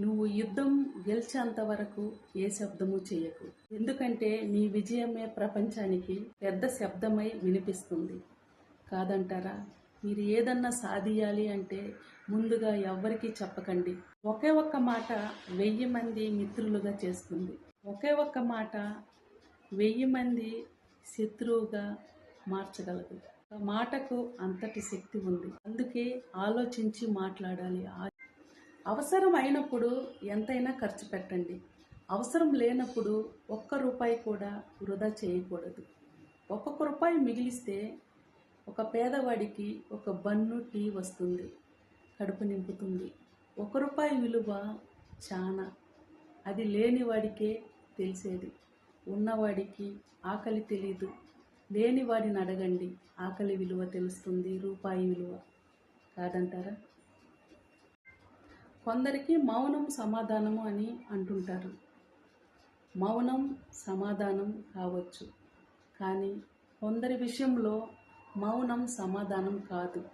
నువ్వు యుద్ధం గెలిచేంత వరకు ఏ శబ్దము చేయకు. ఎందుకంటే నీ విజయమే ప్రపంచానికి పెద్ద శబ్దమై వినిపిస్తుంది. కాదంటారా? మీరు ఏదన్నా సాధియాలి అంటే ముందుగా ఎవ్వరికీ చెప్పకండి. ఒకే ఒక్క మాట వెయ్యి మంది మిత్రులుగా చేస్తుంది. ఒకే ఒక్క మాట వెయ్యి మంది శత్రువుగా మార్చగలదు. మాటకు అంతటి శక్తి ఉంది. అందుకే ఆలోచించి మాట్లాడాలి. ఆ- అవసరం అయినప్పుడు ఎంతైనా ఖర్చు పెట్టండి. అవసరం లేనప్పుడు ఒక్క రూపాయి కూడా వృధా చేయకూడదు. ఒక్కొక్క రూపాయి మిగిలిస్తే ఒక పేదవాడికి ఒక బన్ను టీ వస్తుంది కడుపు నింపుతుంది. ఒక రూపాయి విలువ చాలా అది లేనివాడికే తెలిసేది. ఉన్నవాడికి ఆకలి తెలీదు. లేనివాడిని అడగండి. ఆకలి విలువ తెలుస్తుంది రూపాయి విలువ. కాదంటారా? కొందరికి మౌనం సమాధానము అని అంటుంటారు. మౌనం సమాధానం కావచ్చు కానీ కొందరి విషయంలో మౌనం సమాధానం కాదు.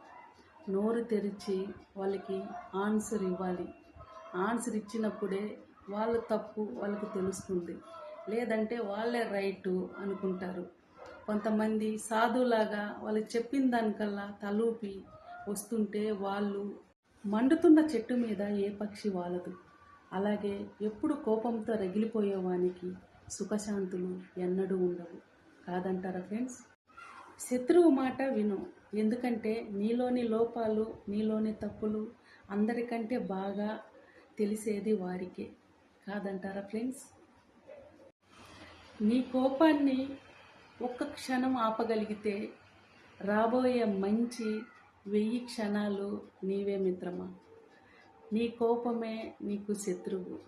నోరు తెరిచి వాళ్ళకి ఆన్సర్ ఇవ్వాలి. ఆన్సర్ ఇచ్చినప్పుడే వాళ్ళ తప్పు వాళ్ళకి తెలుస్తుంది. లేదంటే వాళ్ళే రైటు అనుకుంటారు. కొంతమంది సాధులాగా వాళ్ళు చెప్పిన దానికల్లా తలూపి వస్తుంటే వాళ్ళు మండుతున్న చెట్టు మీద ఏ పక్షి వాలదు. అలాగే ఎప్పుడు కోపంతో రగిలిపోయేవానికి సుఖశాంతులు ఎన్నడూ ఉండవు. కాదంటారా ఫ్రెండ్స్? శత్రువు మాట విను. ఎందుకంటే నీలోని లోపాలు నీలోని తప్పులు అందరికంటే బాగా తెలిసేది వారికే. కాదంటారా ఫ్రెండ్స్? నీ కోపాన్ని ఒక్క క్షణం ఆపగలిగితే రాబోయే మంచి వెయ్యి క్షణాలు నీవే మిత్రమా? నీ కోపమే నీకు శత్రువు.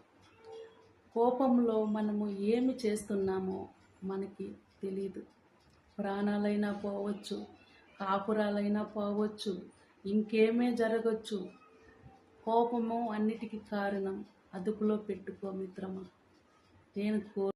కోపంలో మనము ఏమి చేస్తున్నామో మనకి తెలీదు. ప్రాణాలైనా పోవచ్చు కాపురాలైనా పోవచ్చు ఇంకేమే జరగచ్చు. కోపము అన్నిటికీ కారణం అదుపులో పెట్టుకో మిత్రమా. నేను కో